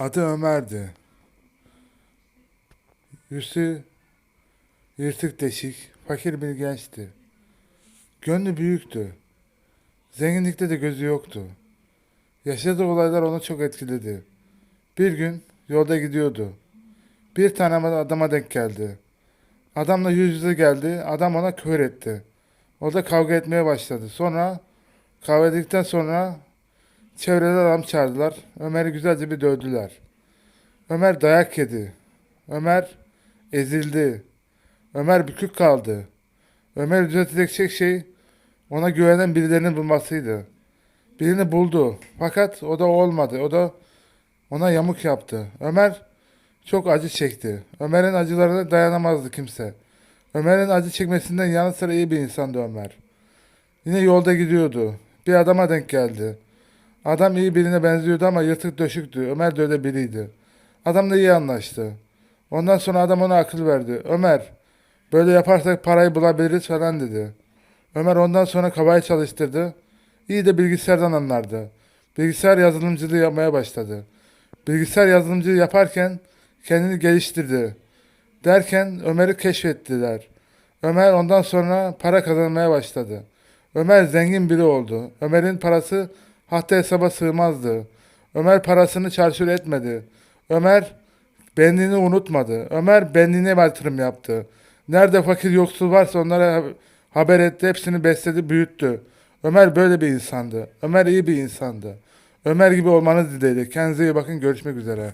Adı Ömer'di. Yüzü yırtık deşik, fakir bir gençti. Gönlü büyüktü. Zenginlikte de gözü yoktu. Yaşadığı olaylar onu çok etkiledi. Bir gün yolda gidiyordu. Bir tane adama denk geldi. Adamla yüz yüze geldi. Adam ona kör etti. Orada kavga etmeye başladı. Sonra kavga ettikten sonra çevrede adam çağırdılar. Ömer'i güzelce bir dövdüler. Ömer dayak yedi. Ömer ezildi. Ömer bükük kaldı. Ömer düzeltecek tek şey ona güvenen birilerinin bulmasıydı. Birini buldu. Fakat o da olmadı. O da ona yamuk yaptı. Ömer çok acı çekti. Ömer'in acılarına dayanamazdı kimse. Ömer'in acı çekmesinden yanı sıra iyi bir insandı Ömer. Yine yolda gidiyordu. Bir adama denk geldi. Adam iyi birine benziyordu ama yırtık döşüktü. Ömer de öyle biriydi. Adamla iyi anlaştı. Ondan sonra adam ona akıl verdi. Ömer, böyle yaparsak parayı bulabiliriz falan dedi. Ömer ondan sonra kabayı çalıştırdı. İyi de bilgisayardan anlardı. Bilgisayar yazılımcılığı yapmaya başladı. Bilgisayar yazılımcılığı yaparken kendini geliştirdi. Derken Ömer'i keşfettiler. Ömer ondan sonra para kazanmaya başladı. Ömer zengin biri oldu. Ömer'in parası hatta hesaba sığmazdı. Ömer parasını çarçur etmedi. Ömer benliğini unutmadı. Ömer benliğine yatırım yaptı. Nerede fakir yoksul varsa onlara ha- haber etti. Hepsini besledi, büyüttü. Ömer böyle bir insandı. Ömer iyi bir insandı. Ömer gibi olmanız dileğiyle. Kendinize iyi bakın. Görüşmek üzere.